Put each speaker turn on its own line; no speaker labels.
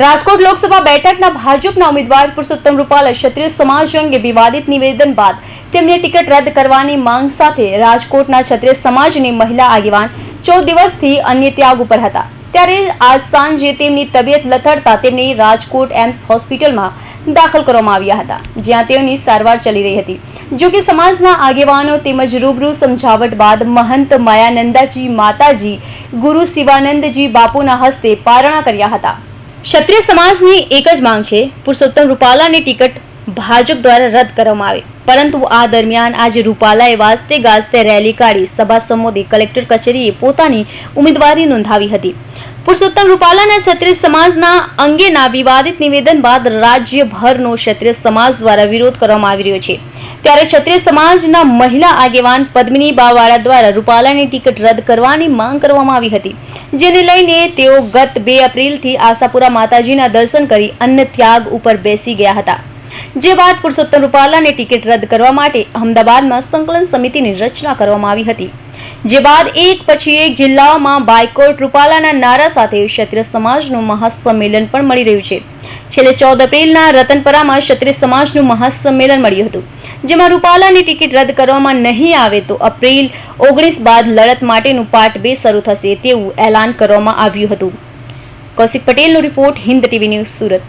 રાજકોટ લોકસભા બેઠકના ભાજપના ઉમેદવાર પુરુષોત્તમ રૂપાલા ક્ષત્રિય સમાજ અંગે વિવાદિત નિવેદન બાદ તેમની ટિકિટ રદ કરવાની માંગ સાથે રાજકોટના ક્ષત્રિય સમાજની મહિલા આગેવાન ચૌદ દિવસથી અન્ય ત્યાગ ઉપર હતા. ત્યારે આજ સાંજે તેમની તબિયત લથડતા તેમને રાજકોટ એમ્સ હોસ્પિટલમાં દાખલ કરવામાં આવ્યા હતા, જ્યાં તેઓની સારવાર ચાલી રહી હતી. જો કે સમાજના આગેવાનો તેમજ રૂબરૂ સમજાવટ બાદ મહંત માયાનંદાજી માતાજી, ગુરુ શિવાનંદજી બાપુના હસ્તે પારણા કર્યા હતા. ક્ષત્રિય સમાજની એક જ માંગ છે. પુરુષોત્તમ રૂપાલાની ટિકિટ ભાજપ દ્વારા રદ કરવામાં આવે. પરંતુ આ દરમિયાન આજે રૂપાલાએ વાજતે ગાજતે રેલી કાઢી. સભા સંબોધી કલેક્ટર કચેરીએ પોતાની ઉમેદવારી નોંધાવી હતી. પુરુષોત્તમ રૂપાલાના ક્ષત્રિય સમાજના અંગેના વિવાદિત નિવેદન બાદ રાજ્યભરનો ક્ષત્રિય સમાજ દ્વારા વિરોધ કરવામાં આવી રહ્યો છે. ત્યારે ક્ષત્રિય સમાજના મહિલા આગેવાન પદ્મિની બાવાળા દ્વારા રૂપાલાની ટિકિટ રદ કરવાની માંગ કરવામાં આવી હતી. જેને લઈને તેઓ ગત બે એપ્રિલથી આશાપુરા માતાજીના દર્શન કરી અન્ન ત્યાગ ઉપર બેસી ગયા હતા. જે બાદ પુરુષોત્તમ રૂપાલાની ટિકિટ રદ કરવા માટે અમદાવાદમાં સંકલન સમિતિની રચના કરવામાં આવી હતી. જે બાદ એક પછી એક જિલ્લાઓમાં બાયકોટ રૂપાલાના નારા સાથે ક્ષત્રિય સમાજનું મહાસંમેલન પણ મળી રહ્યું છે. છેલ્લે ચૌદ એપ્રિલના રતનપરામાં ક્ષત્રિય સમાજનું મહાસંમેલન મળ્યું હતું. જેમાં રૂપાલાની ટિકિટ રદ કરવામાં નહીં આવે તો એપ્રિલ ઓગણીસ બાદ લડત માટેનું પાર્ટ બે શરૂ થશે તેવું એલાન કરવામાં આવ્યું હતું. કૌશિક પટેલનો report Hind TV news Surat.